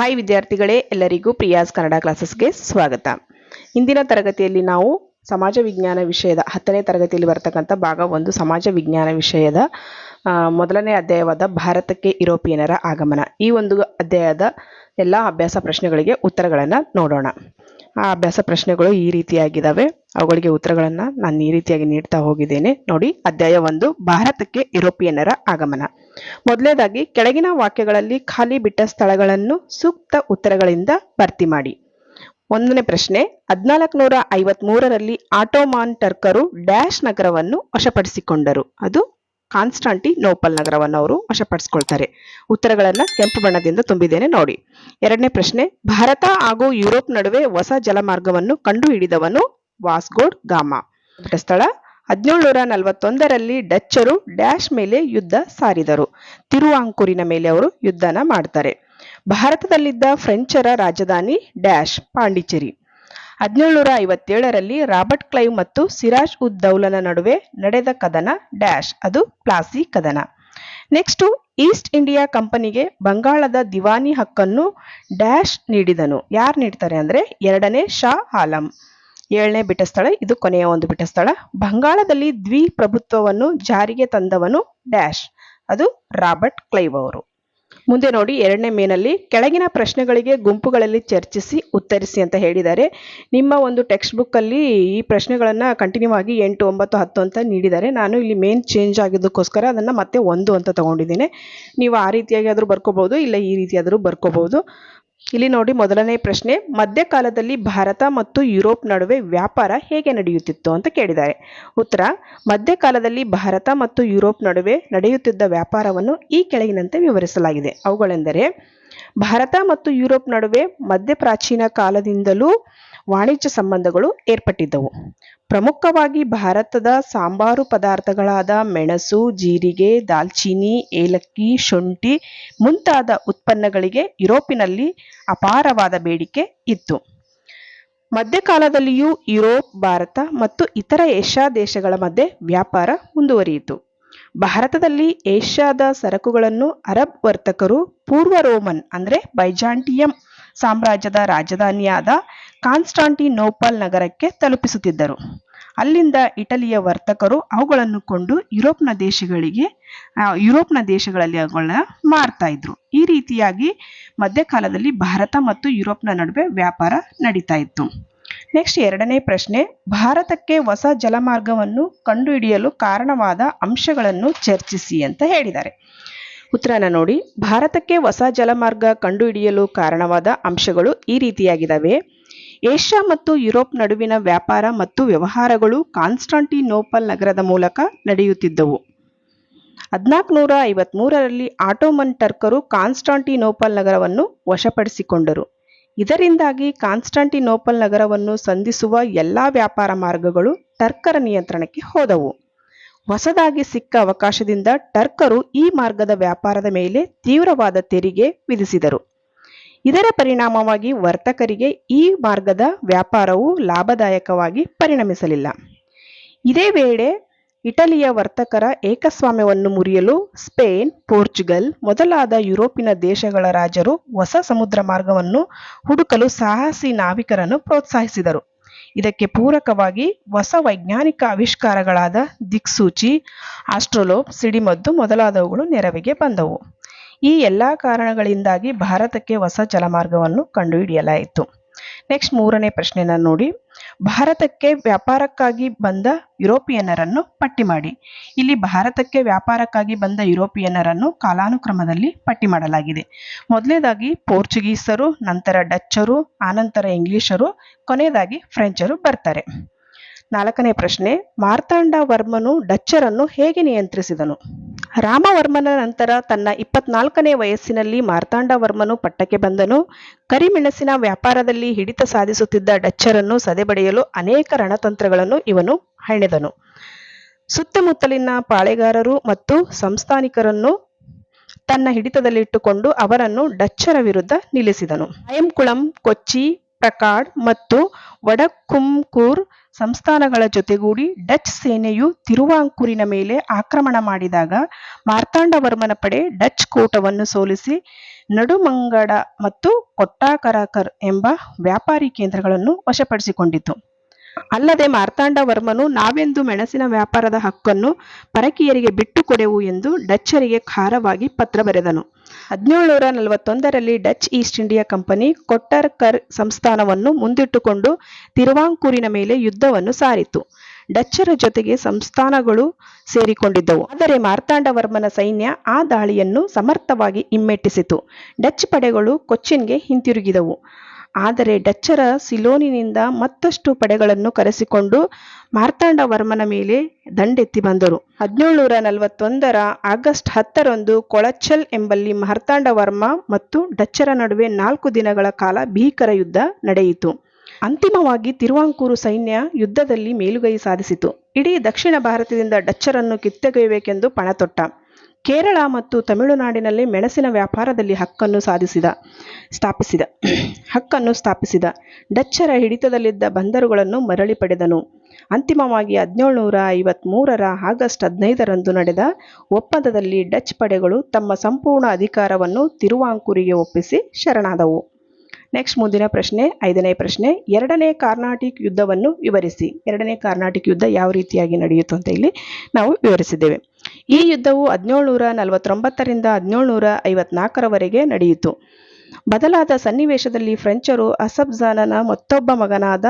Hi ವಿದ್ಯಾರ್ಥಿಗಳೇ, ಎಲ್ಲರಿಗೂ ಪ್ರಿಯಾಸ್ ಕನ್ನಡ ಕ್ಲಾಸಸ್ಗೆ ಸ್ವಾಗತ. ಇಂದಿನ ತರಗತಿಯಲ್ಲಿ ನಾವು ಸಮಾಜ ವಿಜ್ಞಾನ ವಿಷಯದ ಹತ್ತನೇ ತರಗತಿಯಲ್ಲಿ ಬರ್ತಕ್ಕಂಥ ಭಾಗ ಒಂದು, ಸಮಾಜ ವಿಜ್ಞಾನ ವಿಷಯದ ಮೊದಲನೇ ಅಧ್ಯಾಯವಾದ ಭಾರತಕ್ಕೆ ಯುರೋಪಿಯನರ ಆಗಮನ. ಈ ಒಂದು ಅಧ್ಯಾಯದ ಎಲ್ಲ ಅಭ್ಯಾಸ ಪ್ರಶ್ನೆಗಳಿಗೆ ಉತ್ತರಗಳನ್ನು ನೋಡೋಣ. ಆ ಅಭ್ಯಾಸ ಪ್ರಶ್ನೆಗಳು ಈ ರೀತಿಯಾಗಿದ್ದಾವೆ ಅವುಗಳಿಗೆ ಉತ್ತರಗಳನ್ನು ನಾನು ಈ ರೀತಿಯಾಗಿ ನೀಡ್ತಾ ಹೋಗಿದ್ದೇನೆ. ನೋಡಿ, ಅಧ್ಯಾಯ ಒಂದು, ಭಾರತಕ್ಕೆ ಯುರೋಪಿಯನ್ನರ ಆಗಮನ. ಮೊದಲನೇದಾಗಿ ಕೆಳಗಿನ ವಾಕ್ಯಗಳಲ್ಲಿ ಖಾಲಿ ಬಿಟ್ಟ ಸ್ಥಳಗಳನ್ನು ಸೂಕ್ತ ಉತ್ತರಗಳಿಂದ ಭರ್ತಿ ಮಾಡಿ. ಒಂದನೇ ಪ್ರಶ್ನೆ ಹದಿನಾಲ್ಕು ನೂರ ಐವತ್ ಮೂರರಲ್ಲಿ ಆಟೋಮಾನ್ ಟರ್ಕರು ಡ್ಯಾಶ್ ನಗರವನ್ನು ವಶಪಡಿಸಿಕೊಂಡರು. ಅದು ಕಾನ್ಸ್ಟಾಂಟಿ ನೋಪಲ್ ನಗರವನ್ನು ಅವರು ವಶಪಡಿಸ್ಕೊಳ್ತಾರೆ. ಉತ್ತರಗಳನ್ನು ಕೆಂಪು ಬಣ್ಣದಿಂದ ತುಂಬಿದ್ದೇನೆ ನೋಡಿ. ಎರಡನೇ ಪ್ರಶ್ನೆ, ಭಾರತ ಹಾಗೂ ಯುರೋಪ್ ನಡುವೆ ಹೊಸ ಜಲಮಾರ್ಗವನ್ನು ಕಂಡುಹಿಡಿದವನು ವಾಸ್ಗೋಡ್ ಗಾಮಾ. ಸ್ಥಳ ಹದಿನೇಳುನೂರ ನಲವತ್ತೊಂದರಲ್ಲಿ ಡಚ್ಚರು ಡ್ಯಾಶ್ ಮೇಲೆ ಯುದ್ಧ ಸಾರಿದರು. ತಿರುವಾಂಕೂರಿನ ಮೇಲೆ ಅವರು ಯುದ್ಧನ ಮಾಡ್ತಾರೆ. ಭಾರತದಲ್ಲಿದ್ದ ಫ್ರೆಂಚರ ರಾಜಧಾನಿ ಡ್ಯಾಶ್, ಪಾಂಡಿಚೇರಿ. ಹದಿನೇಳುನೂರ ಐವತ್ತೇಳರಲ್ಲಿ ರಾಬರ್ಟ್ ಕ್ಲೈವ್ ಮತ್ತು ಸಿರಾಜ್ ಉದ್ ದೌಲನ ನಡುವೆ ನಡೆದ ಕದನ ಡ್ಯಾಶ್, ಅದು ಪ್ಲಾಸಿ ಕದನ. ನೆಕ್ಸ್ಟು, ಈಸ್ಟ್ ಇಂಡಿಯಾ ಕಂಪನಿಗೆ ಬಂಗಾಳದ ದಿವಾನಿ ಹಕ್ಕನ್ನು ಡ್ಯಾಶ್ ನೀಡಿದನು. ಯಾರು ನೀಡ್ತಾರೆ ಅಂದರೆ ಎರಡನೇ ಶಾ ಆಲಂ ಏಳನೇ ಬಿಟ್ಟ ಸ್ಥಳ ಇದು ಕೊನೆಯ ಒಂದು ಬಿಟ್ಟ ಸ್ಥಳ ಬಂಗಾಳದಲ್ಲಿ ದ್ವಿಪ್ರಭುತ್ವವನ್ನು ಜಾರಿಗೆ ತಂದವನು ಡ್ಯಾಶ್, ಅದು ರಾಬರ್ಟ್ ಕ್ಲೈವ್ ಅವರು. ಮುಂದೆ ನೋಡಿ ಎರಡನೇ ಮೇನಲ್ಲಿ ಕೆಳಗಿನ ಪ್ರಶ್ನೆಗಳಿಗೆ ಗುಂಪುಗಳಲ್ಲಿ ಚರ್ಚಿಸಿ ಉತ್ತರಿಸಿ ಅಂತ ಹೇಳಿದ್ದಾರೆ. ನಿಮ್ಮ ಒಂದು ಟೆಕ್ಸ್ಟ್ ಬುಕ್ಕಲ್ಲಿ ಈ ಪ್ರಶ್ನೆಗಳನ್ನು ಕಂಟಿನ್ಯೂ ಆಗಿ ಎಂಟು, ಒಂಬತ್ತು, ಹತ್ತು ಅಂತ ನೀಡಿದ್ದಾರೆ. ನಾನು ಇಲ್ಲಿ ಮೇನ್ ಚೇಂಜ್ ಆಗಿದ್ದಕ್ಕೋಸ್ಕರ ಅದನ್ನು ಮತ್ತೆ ಒಂದು ಅಂತ ತಗೊಂಡಿದ್ದೇನೆ. ನೀವು ಆ ರೀತಿಯಾಗಿ ಆದರೂ ಬರ್ಕೋಬೋದು ಇಲ್ಲ ಈ ರೀತಿಯಾದರೂ ಬರ್ಕೋಬಹುದು. ಇಲ್ಲಿ ನೋಡಿ ಮೊದಲನೇ ಪ್ರಶ್ನೆ, ಮಧ್ಯಕಾಲದಲ್ಲಿ ಭಾರತ ಮತ್ತು ಯುರೋಪ್ ನಡುವೆ ವ್ಯಾಪಾರ ಹೇಗೆ ನಡೆಯುತ್ತಿತ್ತು ಅಂತ ಕೇಳಿದ್ದಾರೆ. ಉತ್ತರ, ಮಧ್ಯಕಾಲದಲ್ಲಿ ಭಾರತ ಮತ್ತು ಯುರೋಪ್ ನಡುವೆ ನಡೆಯುತ್ತಿದ್ದ ವ್ಯಾಪಾರವನ್ನು ಈ ಕೆಳಗಿನಂತೆ ವಿವರಿಸಲಾಗಿದೆ. ಅವುಗಳೆಂದರೆ, ಭಾರತ ಮತ್ತು ಯುರೋಪ್ ನಡುವೆ ಮಧ್ಯಪ್ರಾಚೀನ ಕಾಲದಿಂದಲೂ ವಾಣಿಜ್ಯ ಸಂಬಂಧಗಳು ಏರ್ಪಟ್ಟಿದ್ದವು. ಪ್ರಮುಖವಾಗಿ ಭಾರತದ ಸಾಂಬಾರು ಪದಾರ್ಥಗಳಾದ ಮೆಣಸು, ಜೀರಿಗೆ, ದಾಲ್ಚೀನಿ, ಏಲಕ್ಕಿ, ಶುಂಠಿ ಮುಂತಾದ ಉತ್ಪನ್ನಗಳಿಗೆ ಯುರೋಪಿನಲ್ಲಿ ಅಪಾರವಾದ ಬೇಡಿಕೆ ಇತ್ತು. ಮಧ್ಯಕಾಲದಲ್ಲಿಯೂ ಯುರೋಪ್, ಭಾರತ ಮತ್ತು ಇತರ ಏಷ್ಯಾ ದೇಶಗಳ ಮಧ್ಯೆ ವ್ಯಾಪಾರ ಮುಂದುವರಿಯಿತು. ಭಾರತದಲ್ಲಿ ಏಷ್ಯಾದ ಸರಕುಗಳನ್ನು ಅರಬ್ ವರ್ತಕರು ಪೂರ್ವ ರೋಮನ್ ಅಂದರೆ ಬೈಜಾಂಟಿಯಂ ಸಾಮ್ರಾಜ್ಯದ ರಾಜಧಾನಿಯಾದ ಕಾನ್ಸ್ಟಾಂಟಿನೋಪಲ್ ನಗರಕ್ಕೆ ತಲುಪಿಸುತ್ತಿದ್ದರು. ಅಲ್ಲಿಂದ ಇಟಲಿಯ ವರ್ತಕರು ಅವುಗಳನ್ನು ಕೊಂಡು ಯುರೋಪ್ನ ದೇಶಗಳಿಗೆ ಯುರೋಪ್ನ ದೇಶಗಳಲ್ಲಿ ಅವುಗಳನ್ನ ಮಾರ್ತಾ ಇದ್ರು. ಈ ರೀತಿಯಾಗಿ ಮಧ್ಯಕಾಲದಲ್ಲಿ ಭಾರತ ಮತ್ತು ಯುರೋಪ್ನ ನಡುವೆ ವ್ಯಾಪಾರ ನಡೀತಾ ಇತ್ತು. ನೆಕ್ಸ್ಟ್ ಎರಡನೇ ಪ್ರಶ್ನೆ, ಭಾರತಕ್ಕೆ ಹೊಸ ಜಲಮಾರ್ಗವನ್ನು ಕಂಡುಹಿಡಿಯಲು ಕಾರಣವಾದ ಅಂಶಗಳನ್ನು ಚರ್ಚಿಸಿ ಅಂತ ಹೇಳಿದ್ದಾರೆ. ಉತ್ತರನ ನೋಡಿ, ಭಾರತಕ್ಕೆ ಹೊಸ ಜಲಮಾರ್ಗ ಕಂಡುಹಿಡಿಯಲು ಕಾರಣವಾದ ಅಂಶಗಳು ಈ ರೀತಿಯಾಗಿದ್ದಾವೆ. ಏಷ್ಯಾ ಮತ್ತು ಯುರೋಪ್ ನಡುವಿನ ವ್ಯಾಪಾರ ಮತ್ತು ವ್ಯವಹಾರಗಳು ಕಾನ್ಸ್ಟಾಂಟಿನೋಪಲ್ ನಗರದ ಮೂಲಕ ನಡೆಯುತ್ತಿದ್ದವು. ಹದಿನಾಲ್ಕು ನೂರ ಐವತ್ಮೂರರಲ್ಲಿ ಆಟೋಮನ್ ಟರ್ಕರು ಕಾನ್ಸ್ಟಾಂಟಿನೋಪಲ್ ನಗರವನ್ನು ವಶಪಡಿಸಿಕೊಂಡರು. ಇದರಿಂದಾಗಿ ಕಾನ್ಸ್ಟಾಂಟಿನೋಪಲ್ ನಗರವನ್ನು ಸಂಧಿಸುವ ಎಲ್ಲ ವ್ಯಾಪಾರ ಮಾರ್ಗಗಳು ಟರ್ಕರ ನಿಯಂತ್ರಣಕ್ಕೆ ಹೋದವು. ಹೊಸದಾಗಿ ಸಿಕ್ಕ ಅವಕಾಶದಿಂದ ಟರ್ಕರು ಈ ಮಾರ್ಗದ ವ್ಯಾಪಾರದ ಮೇಲೆ ತೀವ್ರವಾದ ತೆರಿಗೆ ವಿಧಿಸಿದರು. ಇದರ ಪರಿಣಾಮವಾಗಿ ವರ್ತಕರಿಗೆ ಈ ಮಾರ್ಗದ ವ್ಯಾಪಾರವು ಲಾಭದಾಯಕವಾಗಿ ಪರಿಣಮಿಸಲಿಲ್ಲ. ಇದೇ ವೇಳೆ ಇಟಲಿಯ ವರ್ತಕರ ಏಕಸ್ವಾಮ್ಯವನ್ನು ಮುರಿಯಲು ಸ್ಪೇನ್, ಪೋರ್ಚುಗಲ್ ಮೊದಲಾದ ಯುರೋಪಿನ ದೇಶಗಳ ರಾಜರು ಹೊಸ ಸಮುದ್ರ ಮಾರ್ಗವನ್ನು ಹುಡುಕಲು ಸಾಹಸಿ ನಾವಿಕರನ್ನು ಪ್ರೋತ್ಸಾಹಿಸಿದರು. ಇದಕ್ಕೆ ಪೂರಕವಾಗಿ ಹೊಸ ವೈಜ್ಞಾನಿಕ ಆವಿಷ್ಕಾರಗಳಾದ ದಿಕ್ಸೂಚಿ, ಆಸ್ಟ್ರೋಲೋಪ್, ಸಿಡಿಮದ್ದು ಮೊದಲಾದವುಗಳು ನೆರವಿಗೆ ಬಂದವು. ಈ ಎಲ್ಲ ಕಾರಣಗಳಿಂದಾಗಿ ಭಾರತಕ್ಕೆ ಹೊಸ ಜಲಮಾರ್ಗವನ್ನು ಕಂಡುಹಿಡಿಯಲಾಯಿತು. ನೆಕ್ಸ್ಟ್ ಮೂರನೇ ಪ್ರಶ್ನೆನ ನೋಡಿ. ಭಾರತಕ್ಕೆ ವ್ಯಾಪಾರಕ್ಕಾಗಿ ಬಂದ ಯುರೋಪಿಯನ್ನರನ್ನು ಪಟ್ಟಿ ಮಾಡಿ. ಇಲ್ಲಿ ಭಾರತಕ್ಕೆ ವ್ಯಾಪಾರಕ್ಕಾಗಿ ಬಂದ ಯುರೋಪಿಯನ್ನರನ್ನು ಕಾಲಾನುಕ್ರಮದಲ್ಲಿ ಪಟ್ಟಿ ಮಾಡಲಾಗಿದೆ. ಮೊದಲನೇದಾಗಿ ಪೋರ್ಚುಗೀಸರು, ನಂತರ ಡಚ್ಚರು, ಆನಂತರ ಇಂಗ್ಲಿಷರು, ಕೊನೆಯದಾಗಿ ಫ್ರೆಂಚರು ಬರ್ತಾರೆ. ನಾಲ್ಕನೇ ಪ್ರಶ್ನೆ, ಮಾರ್ತಾಂಡ ವರ್ಮನು ಡಚ್ಚರನ್ನು ಹೇಗೆ ನಿಯಂತ್ರಿಸಿದನು? ರಾಮವರ್ಮನ ನಂತರ ತನ್ನ ಇಪ್ಪತ್ನಾಲ್ಕನೇ ವಯಸ್ಸಿನಲ್ಲಿ ಮಾರ್ತಾಂಡವರ್ಮನು ಪಟ್ಟಕ್ಕೆ ಬಂದನು. ಕರಿಮೆಣಸಿನ ವ್ಯಾಪಾರದಲ್ಲಿ ಹಿಡಿತ ಸಾಧಿಸುತ್ತಿದ್ದ ಡಚ್ಚರನ್ನು ಸದೆಬಡೆಯಲು ಅನೇಕ ರಣತಂತ್ರಗಳನ್ನು ಇವನು ಹೆಣೆದನು. ಸುತ್ತಮುತ್ತಲಿನ ಪಾಳೆಗಾರರು ಮತ್ತು ಸಂಸ್ಥಾನಿಕರನ್ನು ತನ್ನ ಹಿಡಿತದಲ್ಲಿಟ್ಟುಕೊಂಡು ಅವರನ್ನು ಡಚ್ಚರ ವಿರುದ್ಧ ನಿಲ್ಲಿಸಿದನು. ಅಯಂಕುಳಂ ಕೊಚ್ಚಿ, ಪ್ರಕಾಡ್ ಮತ್ತು ವಡಕ್ಕುಂಕೂರ್ ಸಂಸ್ಥಾನಗಳ ಜೊತೆಗೂಡಿ ಡಚ್ ಸೇನೆಯು ತಿರುವಾಂಕೂರಿನ ಮೇಲೆ ಆಕ್ರಮಣ ಮಾಡಿದಾಗ ಮಾರ್ತಾಂಡವರ್ಮನ ಪಡೆ ಡಚ್ ಕೋಟವನ್ನು ಸೋಲಿಸಿ ನಡುಮಂಗಡ ಮತ್ತು ಕೊಟ್ಟಾಕರಕರ್ ಎಂಬ ವ್ಯಾಪಾರಿ ಕೇಂದ್ರಗಳನ್ನು ವಶಪಡಿಸಿಕೊಂಡಿತು. ಅಲ್ಲದೆ ಮಾರ್ತಾಂಡವರ್ಮನು ನಾವೆಂದು ಮೆಣಸಿನ ವ್ಯಾಪಾರದ ಹಕ್ಕನ್ನು ಪರಕೀಯರಿಗೆ ಬಿಟ್ಟುಕೊಡೆವು ಎಂದು ಡಚ್ಚರಿಗೆ ಖಾರವಾಗಿ ಪತ್ರ ಬರೆದನು. ಹದಿನೇಳುನೂರ ನಲವತ್ತೊಂದರಲ್ಲಿ Dutch East India company Kottarakkara ಸಂಸ್ಥಾನವನ್ನು ಮುಂದಿಟ್ಟುಕೊಂಡು ತಿರುವಾಂಕೂರಿನ ಮೇಲೆ ಯುದ್ಧವನ್ನು ಸಾರಿತು. ಡಚ್ಚರ ಜೊತೆಗೆ ಸಂಸ್ಥಾನಗಳು ಸೇರಿಕೊಂಡಿದ್ದವು. ಆದರೆ ಮಾರ್ತಾಂಡವರ್ಮನ ಸೈನ್ಯ ಆ ದಾಳಿಯನ್ನು ಸಮರ್ಥವಾಗಿ ಹಿಮ್ಮೆಟ್ಟಿಸಿತು. ಡಚ್ ಪಡೆಗಳು ಕೊಚ್ಚಿನ್ಗೆ ಹಿಂತಿರುಗಿದವು. ಆದರೆ ಡಚ್ಚರ ಸಿಲೋನಿನಿಂದ ಮತ್ತಷ್ಟು ಪಡೆಗಳನ್ನು ಕರೆಸಿಕೊಂಡು ಮಾರ್ತಾಂಡವರ್ಮನ ಮೇಲೆ ದಂಡೆತ್ತಿ ಬಂದರು. ಹದಿನೇಳುನೂರ ನಲವತ್ತೊಂದರ ಆಗಸ್ಟ್ ಹತ್ತರಂದು ಕೊಳಚಲ್ ಎಂಬಲ್ಲಿ ಮಾರ್ತಾಂಡವರ್ಮ ಮತ್ತು ಡಚ್ಚರ ನಡುವೆ ನಾಲ್ಕು ದಿನಗಳ ಕಾಲ ಭೀಕರ ಯುದ್ಧ ನಡೆಯಿತು. ಅಂತಿಮವಾಗಿ ತಿರುವಾಂಕೂರು ಸೈನ್ಯ ಯುದ್ಧದಲ್ಲಿ ಮೇಲುಗೈ ಸಾಧಿಸಿತು. ಇಡೀ ದಕ್ಷಿಣ ಭಾರತದಿಂದ ಡಚ್ಚರನ್ನು ಕಿತ್ತೊಗೆಯಬೇಕೆಂದು ಪಣತೊಟ್ಟ. ಕೇರಳ ಮತ್ತು ತಮಿಳುನಾಡಿನಲ್ಲಿ ಮೆಣಸಿನ ವ್ಯಾಪಾರದಲ್ಲಿ ಹಕ್ಕನ್ನು ಸಾಧಿಸಿದ, ಸ್ಥಾಪಿಸಿದ, ಹಕ್ಕನ್ನು ಸ್ಥಾಪಿಸಿದ, ಡಚ್ಚರ ಹಿಡಿತದಲ್ಲಿದ್ದ ಬಂದರುಗಳನ್ನು ಮರಳಿ ಪಡೆದನು. ಅಂತಿಮವಾಗಿ ಹದಿನೇಳುನೂರ ಐವತ್ತ್ಮೂರರ ಆಗಸ್ಟ್ ಹದಿನೈದರಂದು ನಡೆದ ಒಪ್ಪಂದದಲ್ಲಿ ಡಚ್ ಪಡೆಗಳು ತಮ್ಮ ಸಂಪೂರ್ಣ ಅಧಿಕಾರವನ್ನು ತಿರುವಾಂಕೂರಿಗೆ ಒಪ್ಪಿಸಿ ಶರಣಾದವು. ನೆಕ್ಸ್ಟ್ ಮುಂದಿನ ಪ್ರಶ್ನೆ, ಐದನೇ ಪ್ರಶ್ನೆ. ಎರಡನೇ ಕಾರ್ನಾಟಿಕ್ ಯುದ್ಧವನ್ನು ವಿವರಿಸಿ. ಎರಡನೇ ಕಾರ್ನಾಟಿಕ್ ಯುದ್ಧ ಯಾವ ರೀತಿಯಾಗಿ ನಡೆಯಿತು ಅಂತ ಇಲ್ಲಿ ನಾವು ವಿವರಿಸಿದ್ದೇವೆ. ಈ ಯುದ್ಧವು ಹದಿನೇಳುನೂರ ನಲವತ್ತೊಂಬತ್ತರಿಂದ ಹದಿನೇಳುನೂರ ಐವತ್ನಾಲ್ಕರವರೆಗೆ ನಡೆಯಿತು. ಬದಲಾದ ಸನ್ನಿವೇಶದಲ್ಲಿ ಫ್ರೆಂಚರು ಅಸಬ್ಜಾನನ ಮತ್ತೊಬ್ಬ ಮಗನಾದ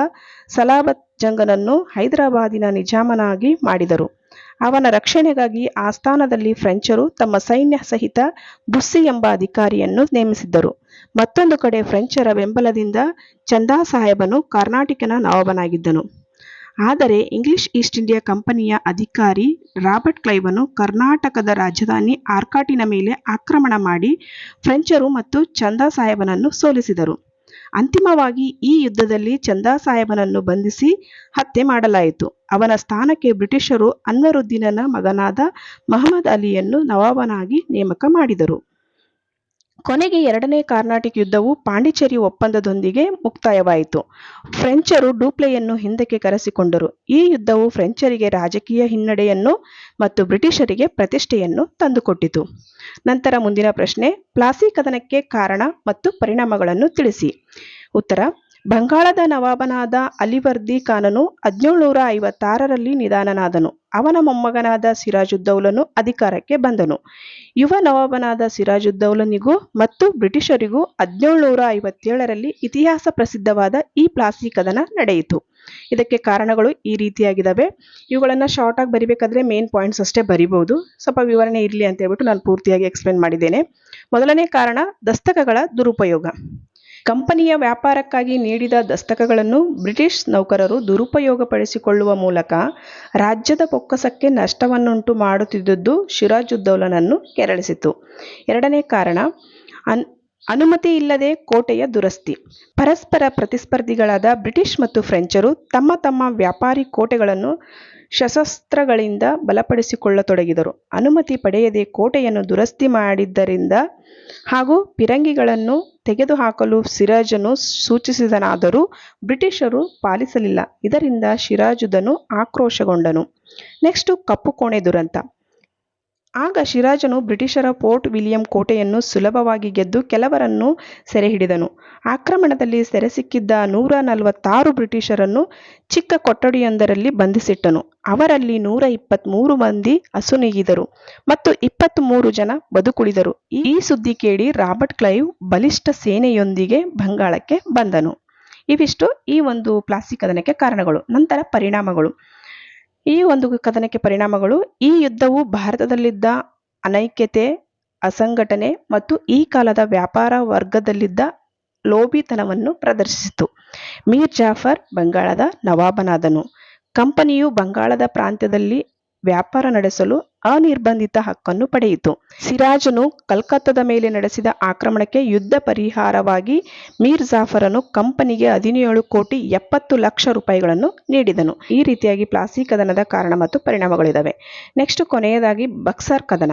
ಸಲಾಬತ್ ಜಂಗನನ್ನು ಹೈದರಾಬಾದಿನ ನಿಜಾಮನಾಗಿ ಮಾಡಿದರು. ಅವನ ರಕ್ಷಣೆಗಾಗಿ ಆ ಸ್ಥಾನದಲ್ಲಿ ಫ್ರೆಂಚರು ತಮ್ಮ ಸೈನ್ಯ ಸಹಿತ ಬುಸ್ಸಿ ಎಂಬ ಅಧಿಕಾರಿಯನ್ನು ನೇಮಿಸಿದ್ದರು. ಮತ್ತೊಂದು ಕಡೆ ಫ್ರೆಂಚರ ಬೆಂಬಲದಿಂದ ಚಂದಾ ಸಾಹೇಬನು ಕರ್ನಾಟಕನ ನವಾಬನಾಗಿದ್ದನು. ಆದರೆ ಇಂಗ್ಲಿಷ್ ಈಸ್ಟ್ ಇಂಡಿಯಾ ಕಂಪನಿಯ ಅಧಿಕಾರಿ ರಾಬರ್ಟ್ ಕ್ಲೈವನು ಕರ್ನಾಟಕದ ರಾಜಧಾನಿ ಆರ್ಕಾಟಿನ ಮೇಲೆ ಆಕ್ರಮಣ ಮಾಡಿ ಫ್ರೆಂಚರು ಮತ್ತು ಚಂದಾ ಸಾಹೇಬನನ್ನು ಸೋಲಿಸಿದರು. ಅಂತಿಮವಾಗಿ ಈ ಯುದ್ಧದಲ್ಲಿ ಚಂದಾ ಸಾಹೇಬನನ್ನು ಬಂಧಿಸಿ ಹತ್ಯೆ ಮಾಡಲಾಯಿತು. ಅವನ ಸ್ಥಾನಕ್ಕೆ ಬ್ರಿಟಿಷರು ಅನ್ವರುದ್ದೀನನ ಮಗನಾದ ಮಹಮ್ಮದ್ ಅಲಿಯನ್ನು ನವಾಬನಾಗಿ ನೇಮಕ ಮಾಡಿದರು. ಕೊನೆಗೆ ಎರಡನೇ ಕಾರ್ನಾಟಿಕ್ ಯುದ್ಧವು ಪಾಂಡಿಚೇರಿ ಒಪ್ಪಂದದೊಂದಿಗೆ ಮುಕ್ತಾಯವಾಯಿತು. ಫ್ರೆಂಚರು ಡೂಪ್ಲೆಯನ್ನು ಹಿಂದಕ್ಕೆ ಕರೆಸಿಕೊಂಡರು. ಈ ಯುದ್ಧವು ಫ್ರೆಂಚರಿಗೆ ರಾಜಕೀಯ ಹಿನ್ನಡೆಯನ್ನು ಮತ್ತು ಬ್ರಿಟಿಷರಿಗೆ ಪ್ರತಿಷ್ಠೆಯನ್ನು ತಂದುಕೊಟ್ಟಿತು. ನಂತರ ಮುಂದಿನ ಪ್ರಶ್ನೆ, ಪ್ಲಾಸಿ ಕದನಕ್ಕೆ ಕಾರಣ ಮತ್ತು ಪರಿಣಾಮಗಳನ್ನು ತಿಳಿಸಿ. ಉತ್ತರ ಬಂಗಾಳದ ನವಾಬನಾದ ಅಲಿವರ್ದಿ ಖಾನನು ಹದಿನೇಳುನೂರ ಐವತ್ತಾರರಲ್ಲಿ ನಿಧಾನನಾದನು. ಅವನ ಮೊಮ್ಮಗನಾದ ಸಿರಾಜುದ್ದೌಲನು ಅಧಿಕಾರಕ್ಕೆ ಬಂದನು. ಯುವ ನವಾಬನಾದ ಸಿರಾಜುದ್ದೌಲನಿಗೂ ಮತ್ತು ಬ್ರಿಟಿಷರಿಗೂ ಹದಿನೇಳುನೂರ ಐವತ್ತೇಳರಲ್ಲಿ ಇತಿಹಾಸ ಪ್ರಸಿದ್ಧವಾದ ಈ ಪ್ಲಾಸಿ ಕದನ ನಡೆಯಿತು. ಇದಕ್ಕೆ ಕಾರಣಗಳು ಈ ರೀತಿಯಾಗಿದ್ದಾವೆ. ಇವುಗಳನ್ನು ಶಾರ್ಟಾಗಿ ಬರಿಬೇಕಾದ್ರೆ ಮೇನ್ ಪಾಯಿಂಟ್ಸ್ ಅಷ್ಟೇ ಬರಿಬೋದು. ಸ್ವಲ್ಪ ವಿವರಣೆ ಇರಲಿ ಅಂತ ಹೇಳ್ಬಿಟ್ಟು ನಾನು ಪೂರ್ತಿಯಾಗಿ ಎಕ್ಸ್ಪ್ಲೇನ್ ಮಾಡಿದ್ದೇನೆ. ಮೊದಲನೇ ಕಾರಣ, ದಸ್ತಕಗಳ ದುರುಪಯೋಗ. ಕಂಪನಿಯ ವ್ಯಾಪಾರಕ್ಕಾಗಿ ನೀಡಿದ ದಸ್ತಕಗಳನ್ನು ಬ್ರಿಟಿಷ್ ನೌಕರರು ದುರುಪಯೋಗಪಡಿಸಿಕೊಳ್ಳುವ ಮೂಲಕ ರಾಜ್ಯದ ಪೊಕ್ಕಸಕ್ಕೆ ನಷ್ಟವನ್ನುಂಟು ಮಾಡುತ್ತಿದ್ದುದು ಸಿರಾಜುದ್ದೌಲನನ್ನು ಕೆರಳಿಸಿತು. ಎರಡನೇ ಕಾರಣ, ಅನ್, ಅನುಮತಿ ಇಲ್ಲದೆ ಕೋಟೆಯ ದುರಸ್ತಿ. ಪರಸ್ಪರ ಪ್ರತಿಸ್ಪರ್ಧಿಗಳಾದ ಬ್ರಿಟಿಷ್ ಮತ್ತು ಫ್ರೆಂಚರು ತಮ್ಮ ತಮ್ಮ ವ್ಯಾಪಾರಿ ಕೋಟೆಗಳನ್ನು ಸಶಸ್ತ್ರಗಳಿಂದ ಬಲಪಡಿಸಿಕೊಳ್ಳತೊಡಗಿದರು. ಅನುಮತಿ ಪಡೆಯದೆ ಕೋಟೆಯನ್ನು ದುರಸ್ತಿ ಮಾಡಿದ್ದರಿಂದ ಹಾಗೂ ಪಿರಂಗಿಗಳನ್ನು ತೆಗೆದುಹಾಕಲು ಸಿರಾಜನು ಸೂಚಿಸಿದನಾದರೂ ಬ್ರಿಟಿಷರು ಪಾಲಿಸಲಿಲ್ಲ. ಇದರಿಂದ ಶಿರಾಜುದನು ಆಕ್ರೋಶಗೊಂಡನು. ನೆಕ್ಸ್ಟು ಕಪ್ಪು ಕೋಣೆ ದುರಂತ. ಆಗ ಶಿರಾಜನು ಬ್ರಿಟಿಷರ ಪೋರ್ಟ್ ವಿಲಿಯಂ ಕೋಟೆಯನ್ನು ಸುಲಭವಾಗಿ ಗೆದ್ದು ಕೆಲವರನ್ನು ಸೆರೆಹಿಡಿದನು. ಆಕ್ರಮಣದಲ್ಲಿ ಸೆರೆಸಿಕ್ಕಿದ್ದ ನೂರ ನಲವತ್ತಾರು ಬ್ರಿಟಿಷರನ್ನು ಚಿಕ್ಕ ಕೊಠಡಿಯೊಂದರಲ್ಲಿ ಬಂಧಿಸಿಟ್ಟನು. ಅವರಲ್ಲಿ ನೂರ ಇಪ್ಪತ್ತ್ಮೂರು ಮಂದಿ ಅಸುನೀಗಿದರು ಮತ್ತು ಇಪ್ಪತ್ತ್ಮೂರು ಜನ ಬದುಕುಳಿದರು. ಈ ಸುದ್ದಿ ಕೇಳಿ ರಾಬರ್ಟ್ ಕ್ಲೈವ್ ಬಲಿಷ್ಠ ಸೇನೆಯೊಂದಿಗೆ ಬಂಗಾಳಕ್ಕೆ ಬಂದನು. ಇವಿಷ್ಟು ಈ ಒಂದು ಪ್ಲಾಸ್ಟಿಕ್ ಕದನಕ್ಕೆ ಕಾರಣಗಳು. ನಂತರ ಪರಿಣಾಮಗಳು. ಈ ಒಂದು ಕದನಕ್ಕೆ ಪರಿಣಾಮಗಳು ಈ ಯುದ್ಧವು ಭಾರತದಲ್ಲಿದ್ದ ಅನೈಕ್ಯತೆ, ಅಸಂಘಟನೆ ಮತ್ತು ಈ ಕಾಲದ ವ್ಯಾಪಾರ ವರ್ಗದಲ್ಲಿದ್ದ ಲೋಭಿತನವನ್ನು ಪ್ರದರ್ಶಿಸಿತು. ಮೀರ್ ಜಾಫರ್ ಬಂಗಾಳದ ನವಾಬನಾದನು. ಕಂಪನಿಯು ಬಂಗಾಳದ ಪ್ರಾಂತ್ಯದಲ್ಲಿ ವ್ಯಾಪಾರ ನಡೆಸಲು ಅನಿರ್ಬಂಧಿತ ಹಕ್ಕನ್ನು ಪಡೆಯಿತು. ಸಿರಾಜನು ಕಲ್ಕತ್ತಾದ ಮೇಲೆ ನಡೆಸಿದ ಆಕ್ರಮಣಕ್ಕೆ ಯುದ್ಧ ಪರಿಹಾರವಾಗಿ ಮೀರ್ ಜಾಫರನು ಕಂಪನಿಗೆ ಹದಿನೇಳು ಕೋಟಿ ಎಪ್ಪತ್ತು ಲಕ್ಷ ರೂಪಾಯಿಗಳನ್ನು ನೀಡಿದನು. ಈ ರೀತಿಯಾಗಿ ಪ್ಲಾಸಿ ಕದನದ ಕಾರಣ ಮತ್ತು ಪರಿಣಾಮಗಳಿದ್ದಾವೆ ನೆಕ್ಸ್ಟ್ ಕೊನೆಯದಾಗಿ ಬಕ್ಸಾರ್ ಕದನ.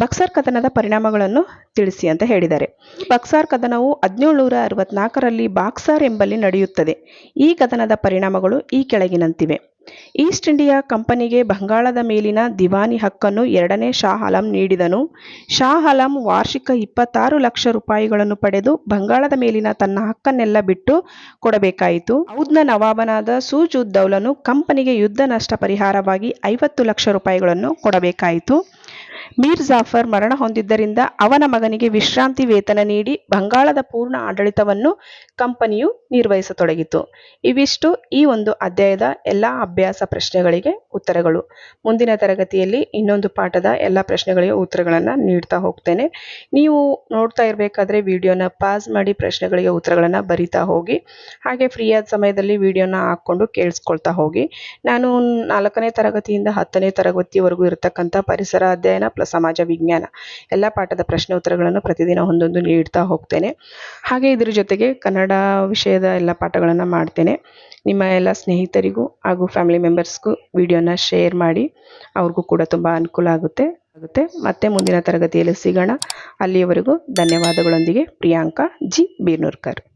ಬಕ್ಸಾರ್ ಕದನದ ಪರಿಣಾಮಗಳನ್ನು ತಿಳಿಸಿ ಅಂತ ಹೇಳಿದ್ದಾರೆ. ಬಕ್ಸಾರ್ ಕದನವು ಹದಿನೇಳುನೂರ ಅರವತ್ನಾಲ್ಕರಲ್ಲಿ ಬಾಕ್ಸಾರ್ ಎಂಬಲ್ಲಿ ನಡೆಯುತ್ತದೆ. ಈ ಕದನದ ಪರಿಣಾಮಗಳು ಈ ಕೆಳಗಿನಂತಿವೆ. ಈಸ್ಟ್ ಇಂಡಿಯಾ ಕಂಪನಿಗೆ ಬಂಗಾಳದ ಮೇಲಿನ ದಿವಾನಿ ಹಕ್ಕನ್ನು ಎರಡನೇ ಶಾ ಆಲಂ ನೀಡಿದನು. ಶಾ ಆಲಂ ವಾರ್ಷಿಕ ಇಪ್ಪತ್ತಾರು ಲಕ್ಷ ರೂಪಾಯಿಗಳನ್ನು ಪಡೆದು ಬಂಗಾಳದ ಮೇಲಿನ ತನ್ನ ಹಕ್ಕನ್ನೆಲ್ಲ ಬಿಟ್ಟು ಕೊಡಬೇಕಾಯಿತು. ಔದ್ನ ನವಾಬನಾದ ಸೂಜ್ ಕಂಪನಿಗೆ ಯುದ್ಧ ನಷ್ಟ ಪರಿಹಾರವಾಗಿ ಐವತ್ತು ಲಕ್ಷ ರೂಪಾಯಿಗಳನ್ನು ಕೊಡಬೇಕಾಯಿತು. ಮೀರ್ ಜಾಫರ್ ಮರಣ ಹೊಂದಿದ್ದರಿಂದ ಅವನ ಮಗನಿಗೆ ವಿಶ್ರಾಂತಿ ವೇತನ ನೀಡಿ ಬಂಗಾಳದ ಪೂರ್ಣ ಆಡಳಿತವನ್ನು ಕಂಪನಿಯು ನಿರ್ವಹಿಸತೊಡಗಿತು. ಇವಿಷ್ಟು ಈ ಒಂದು ಅಧ್ಯಾಯದ ಎಲ್ಲ ಅಭ್ಯಾಸ ಪ್ರಶ್ನೆಗಳಿಗೆ ಉತ್ತರಗಳು. ಮುಂದಿನ ತರಗತಿಯಲ್ಲಿ ಇನ್ನೊಂದು ಪಾಠದ ಎಲ್ಲ ಪ್ರಶ್ನೆಗಳಿಗೆ ಉತ್ತರಗಳನ್ನು ನೀಡ್ತಾ ಹೋಗ್ತೇನೆ. ನೀವು ನೋಡ್ತಾ ಇರಬೇಕಾದ್ರೆ ವಿಡಿಯೋನ ಪಾಸ್ ಮಾಡಿ ಪ್ರಶ್ನೆಗಳಿಗೆ ಉತ್ತರಗಳನ್ನು ಬರಿತಾ ಹೋಗಿ, ಹಾಗೆ ಫ್ರೀಯಾದ ಸಮಯದಲ್ಲಿ ವಿಡಿಯೋನ ಹಾಕ್ಕೊಂಡು ಕೇಳಿಸ್ಕೊಳ್ತಾ ಹೋಗಿ. ನಾನು ನಾಲ್ಕನೇ ತರಗತಿಯಿಂದ ಹತ್ತನೇ ತರಗತಿವರೆಗೂ ಇರತಕ್ಕಂಥ ಪರಿಸರ ಅಧ್ಯಯನ ಪ್ಲಸ್ ಸಮಾಜ ವಿಜ್ಞಾನ ಎಲ್ಲ ಪಾಠದ ಪ್ರಶ್ನೆ ಉತ್ತರಗಳನ್ನು ಪ್ರತಿದಿನ ಒಂದೊಂದು ನೀಡ್ತಾ ಹೋಗ್ತೇನೆ. ಹಾಗೆ ಇದರ ಜೊತೆಗೆ ಕನ್ನಡ ವಿಷಯದ ಎಲ್ಲ ಪಾಠಗಳನ್ನು ಮಾಡ್ತೇನೆ. ನಿಮ್ಮ ಎಲ್ಲ ಸ್ನೇಹಿತರಿಗೂ ಹಾಗೂ ಫ್ಯಾಮಿಲಿ ಮೆಂಬರ್ಸ್ಗೂ ವಿಡಿಯೋನ ಶೇರ್ ಮಾಡಿ, ಅವ್ರಿಗೂ ಕೂಡ ತುಂಬ ಅನುಕೂಲ ಆಗುತ್ತೆ. ಆಗುತ್ತೆ. ಮತ್ತೆ ಮುಂದಿನ ತರಗತಿಯಲ್ಲಿ ಸಿಗೋಣ. ಅಲ್ಲಿಯವರೆಗೂ ಧನ್ಯವಾದಗಳೊಂದಿಗೆ, ಪ್ರಿಯಾಂಕಾ ಜಿ ಬೀರ್ನೂರ್ಕರ್.